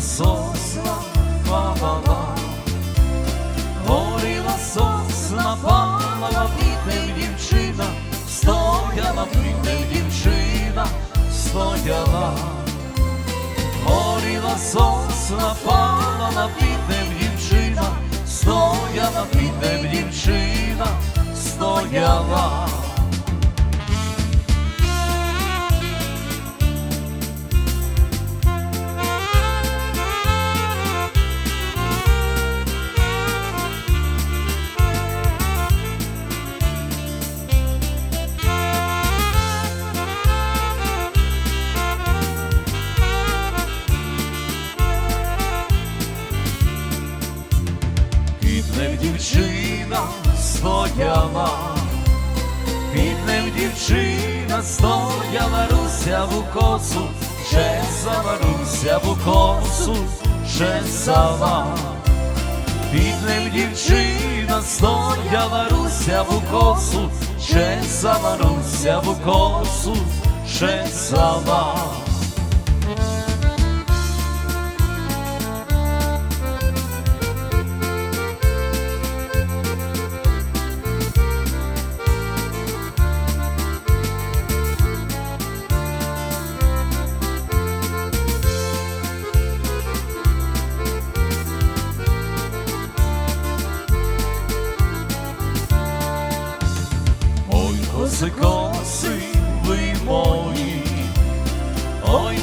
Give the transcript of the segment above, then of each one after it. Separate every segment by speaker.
Speaker 1: сосна, ла-ла-ла. Горіла сосна, палала пітнем дівчина, стояла пітнем дівчина, стояла. Горіла сосна, палала пітнем дівчина, стояла пітнем дівчина, стояла. Дівчина стояла, під ним дівчина стояла, руся в косу, чесала, руся в косу, чесала. Під ним дівчина стояла, руся в косу, чесала, руся в косу, чесала. Ой,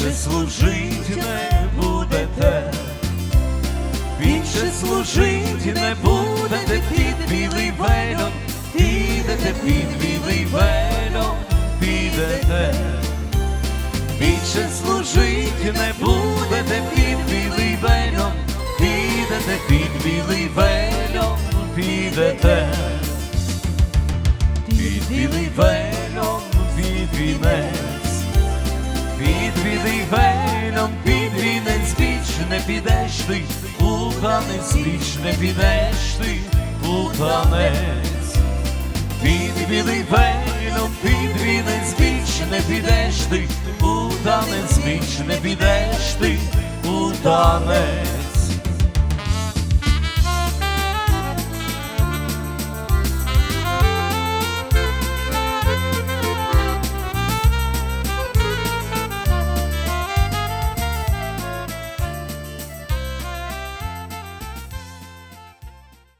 Speaker 1: більше служить не будете, більше служить не будете під білий вельом, підете під білий вельом, підете, більше служить не будете під білий вельом, підете під білий вельом, підете. Під білий вельом, підеш ти, плутанець, танець не підеш ти, плутанець. Підвіний Під білий вельом, під вінець не підеш ти, плутанець, танець не підеш ти, у танець.